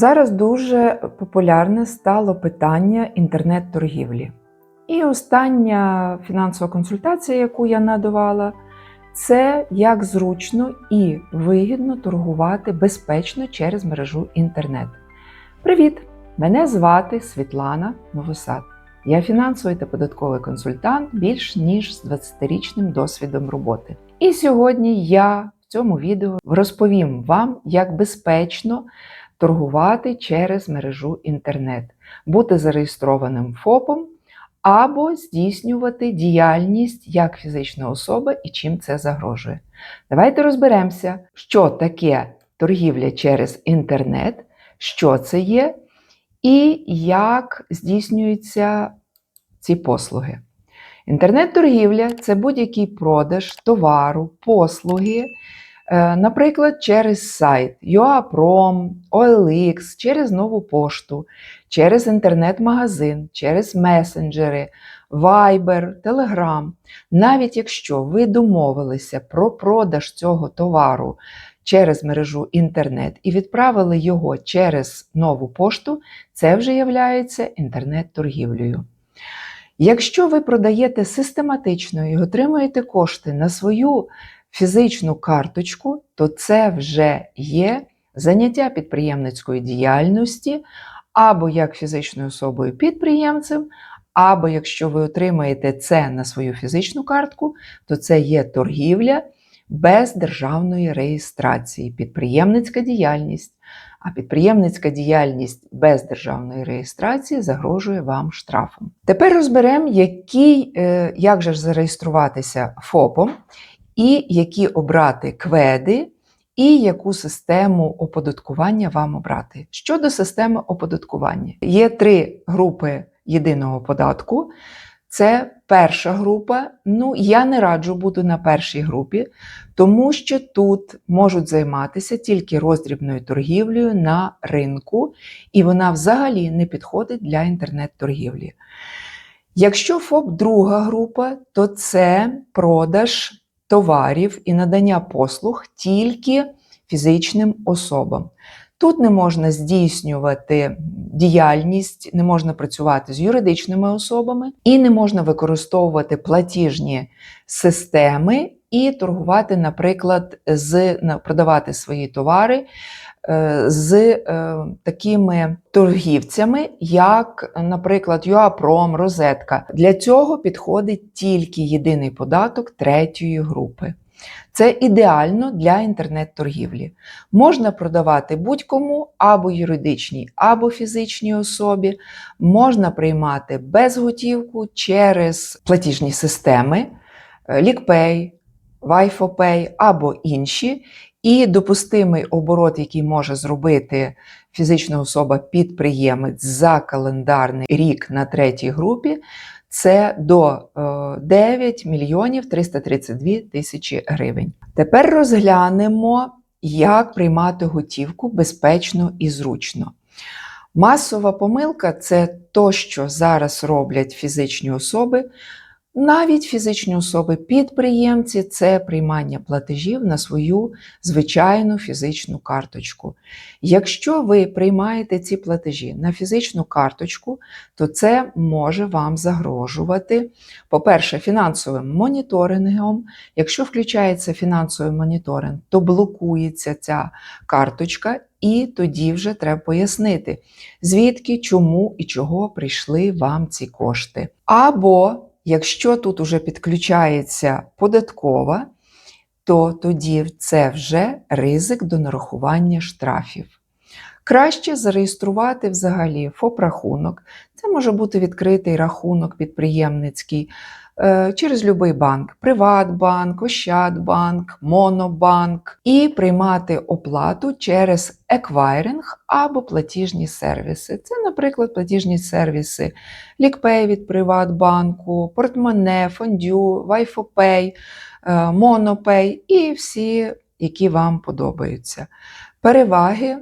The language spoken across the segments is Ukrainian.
Зараз дуже популярне стало питання інтернет-торгівлі. І остання фінансова консультація, яку я надавала, це як зручно і вигідно торгувати безпечно через мережу інтернет. Привіт! Мене звати Світлана Новосад. Я фінансовий та податковий консультант більш ніж з 20-річним досвідом роботи. І сьогодні я в цьому відео розповім вам, як безпечно торгувати через мережу інтернет, бути зареєстрованим ФОПом або здійснювати діяльність як фізична особа і чим це загрожує. Давайте розберемося, що таке торгівля через інтернет, що це є, і як здійснюються ці послуги. Інтернет-торгівля це будь-який продаж товару, послуги, наприклад, через сайт UAPROM, OLX, через нову пошту, через інтернет-магазин, через месенджери, Viber, Telegram. Навіть якщо ви домовилися про продаж цього товару через мережу інтернет і відправили його через нову пошту, це вже є інтернет-торгівлею. Якщо ви продаєте систематично і отримуєте кошти на свою фізичну карточку, то це вже є заняття підприємницької діяльності, або як фізичною особою підприємцем, або якщо ви отримаєте це на свою фізичну картку, то це є торгівля без державної реєстрації, підприємницька діяльність. А підприємницька діяльність без державної реєстрації загрожує вам штрафом. Тепер розберемо, який, е, як же зареєструватися ФОПом, і які обрати кведи, і яку систему оподаткування вам обрати. Щодо системи оподаткування, є три групи єдиного податку. Це перша група. Ну, я не раджу бути на першій групі, тому що тут можуть займатися тільки роздрібною торгівлею на ринку, і вона взагалі не підходить для інтернет-торгівлі. Якщо ФОП друга група, то це продаж товарів і надання послуг тільки фізичним особам. Тут не можна здійснювати діяльність, не можна працювати з юридичними особами і не можна використовувати платіжні системи і торгувати, наприклад, з продавати свої товари е, з е, такими торгівцями, як, наприклад, ЮАПРОМ, Розетка. Для цього підходить тільки єдиний податок третьої групи. Це ідеально для інтернет-торгівлі. Можна продавати будь-кому або юридичній, або фізичній особі, можна приймати безготівку через платіжні системи, LickPay, WiFoPay або інші. І допустимий оборот, який може зробити фізична особа-підприємець за календарний рік на третій групі, це до 9 е, мільйонів 332 тисячі гривень. Тепер розглянемо, як приймати готівку безпечно і зручно. Масова помилка це то, що зараз роблять фізичні особи. Навіть фізичні особи-підприємці це приймання платежів на свою звичайну фізичну карточку. Якщо ви приймаєте ці платежі на фізичну карточку, то це може вам загрожувати, по-перше, фінансовим моніторингом. Якщо включається фінансовий моніторинг, то блокується ця карточка. І тоді вже треба пояснити, звідки, чому і чого прийшли вам ці кошти. Або Якщо тут уже підключається податкова, то тоді це вже ризик до нарахування штрафів. Краще зареєструвати взагалі ФОП-рахунок. Це може бути відкритий рахунок підприємницький через будь-який банк: Приватбанк, Ощадбанк, Монобанк, і приймати оплату через еквайринг або платіжні сервіси. Це, наприклад, платіжні сервіси LickPay від Приватбанку, Портмоне, Фондю, Вайфопей, Монопей і всі, які вам подобаються. Переваги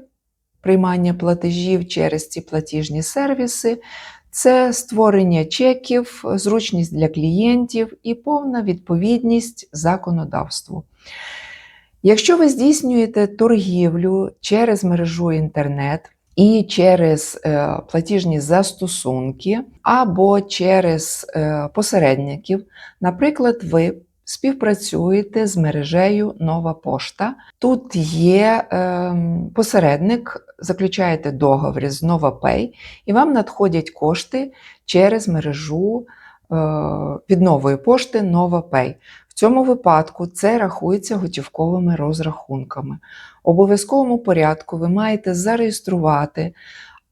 приймання платежів через ці платіжні сервіси це створення чеків, зручність для клієнтів і повна відповідність законодавству. Якщо ви здійснюєте торгівлю через мережу інтернет і через е, платіжні застосунки або через е, посередників. Наприклад, ви співпрацюєте з мережею Нова Пошта. Тут є е, посередник, заключаєте договір з NovaPay, і вам надходять кошти через мережу е, від нової пошти NovaPay. В цьому випадку це рахується готівковими розрахунками. В обов'язковому порядку ви маєте зареєструвати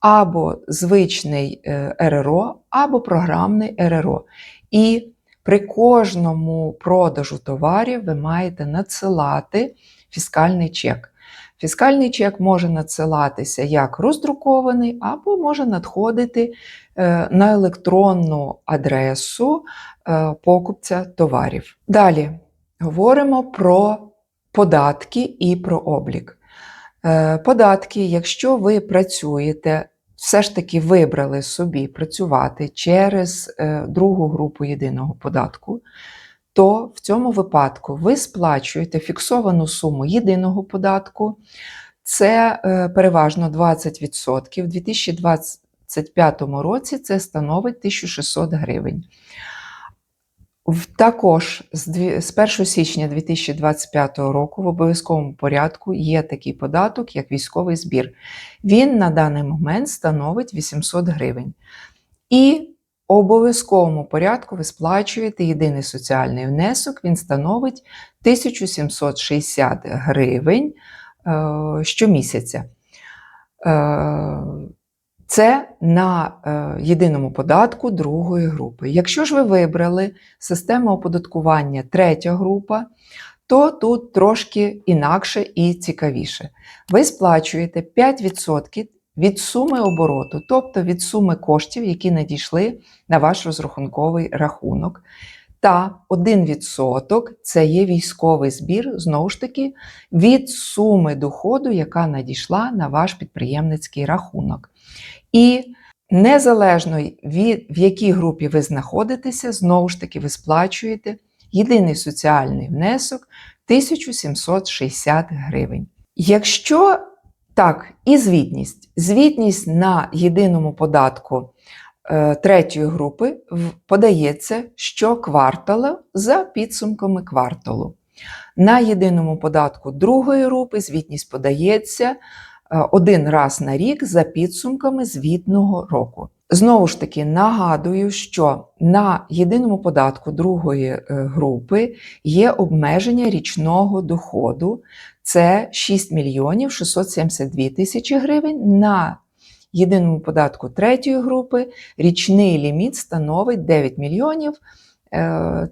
або звичний е, РРО, або програмний РРО. І при кожному продажу товарів ви маєте надсилати фіскальний чек. Фіскальний чек може надсилатися як роздрукований, або може надходити е, на електронну адресу е, покупця товарів. Далі говоримо про податки і про облік. Е, Податки, якщо ви працюєте, все ж таки вибрали собі працювати через е, другу групу єдиного податку, то в цьому випадку ви сплачуєте фіксовану суму єдиного податку. Це е, переважно 20%. В 2025 році це становить 1600 гривень. Також з 1 січня 2025 року в обов'язковому порядку є такий податок, як військовий збір. Він на даний момент становить 800 гривень. І в обов'язковому порядку ви сплачуєте єдиний соціальний внесок, він становить 1760 гривень е, щомісяця. Це на е, єдиному податку другої групи. Якщо ж ви вибрали систему оподаткування третя група, то тут трошки інакше і цікавіше. Ви сплачуєте 5% від суми обороту, тобто від суми коштів, які надійшли на ваш розрахунковий рахунок. Та 1% це є військовий збір, знову ж таки, від суми доходу, яка надійшла на ваш підприємницький рахунок. І незалежно від в якій групі ви знаходитеся, знову ж таки, ви сплачуєте єдиний соціальний внесок 1760 гривень. Якщо так, і звітність. Звітність на єдиному податку е, третьої групи подається щокварталу за підсумками кварталу. На єдиному податку другої групи звітність подається один раз на рік за підсумками звітного року. Знову ж таки, нагадую, що на єдиному податку другої е, групи є обмеження річного доходу. Це 6 мільйонів 672 тисячі гривень. На єдиному податку третьої групи річний ліміт становить 9 мільйонів е,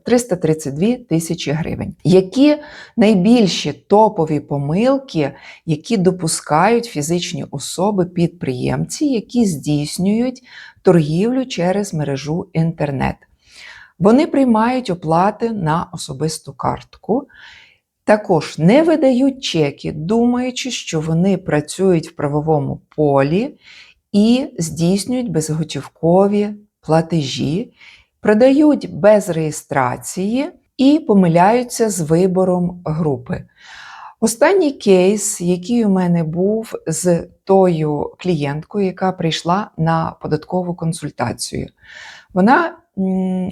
332 тисячі гривень. Які найбільші топові помилки, які допускають фізичні особи-підприємці, які здійснюють торгівлю через мережу інтернет? Вони приймають оплати на особисту картку. Також не видають чеки, думаючи, що вони працюють в правовому полі і здійснюють безготівкові платежі, продають без реєстрації і помиляються з вибором групи. Останній кейс, який у мене був з тою клієнткою, яка прийшла на податкову консультацію, вона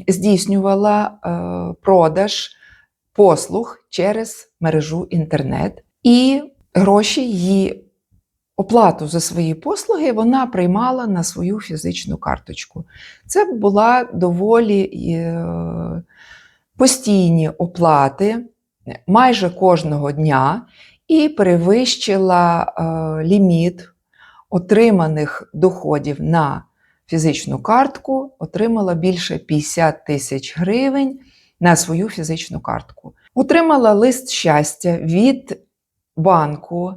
здійснювала е, продаж послуг через мережу інтернет, і гроші її оплату за свої послуги вона приймала на свою фізичну карточку. Це була доволі е, постійні оплати майже кожного дня і перевищила е, ліміт отриманих доходів на фізичну картку, отримала більше 50 тисяч гривень на свою фізичну картку. Отримала лист щастя від банку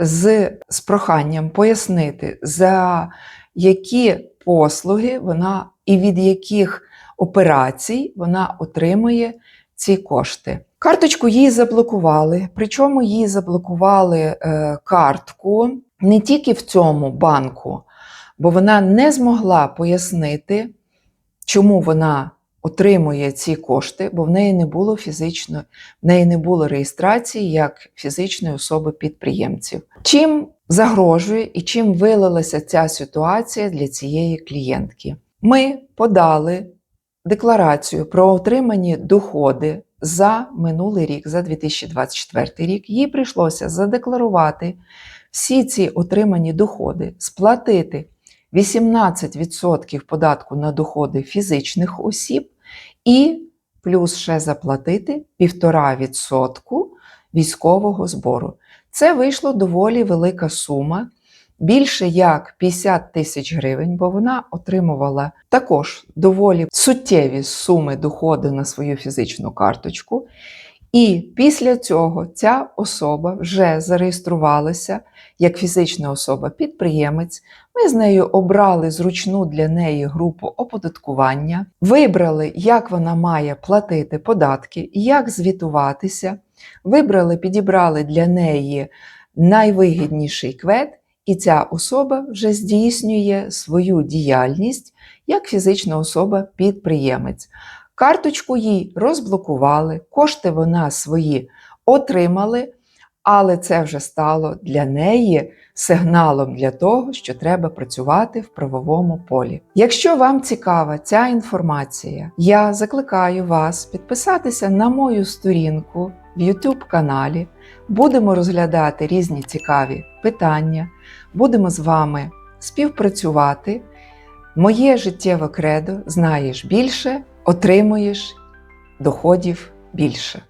з, з проханням пояснити, за які послуги вона і від яких операцій вона отримує ці кошти. Карточку їй заблокували, причому їй заблокували е, картку не тільки в цьому банку, бо вона не змогла пояснити, чому вона отримує ці кошти, бо в неї не було фізично, в неї не було реєстрації як фізичної особи підприємців. Чим загрожує і чим вилилася ця ситуація для цієї клієнтки. Ми подали декларацію про отримані доходи за минулий рік, за 2024 рік. Їй прийшлося задекларувати всі ці отримані доходи, сплатити 18% податку на доходи фізичних осіб і плюс ще заплатити 1,5% військового збору. Це вийшло доволі велика сума, більше як 50 тисяч гривень, бо вона отримувала також доволі суттєві суми доходу на свою фізичну карточку. І після цього ця особа вже зареєструвалася як фізична особа-підприємець. Ми з нею обрали зручну для неї групу оподаткування, вибрали, як вона має платити податки, як звітуватися. Вибрали, підібрали для неї найвигідніший квет, і ця особа вже здійснює свою діяльність як фізична особа-підприємець. Карточку їй розблокували, кошти вона свої отримали, але це вже стало для неї сигналом для того, що треба працювати в правовому полі. Якщо вам цікава ця інформація, я закликаю вас підписатися на мою сторінку в YouTube каналі. Будемо розглядати різні цікаві питання, будемо з вами співпрацювати. Моє життєве кредо знаєш більше, отримуєш доходів більше.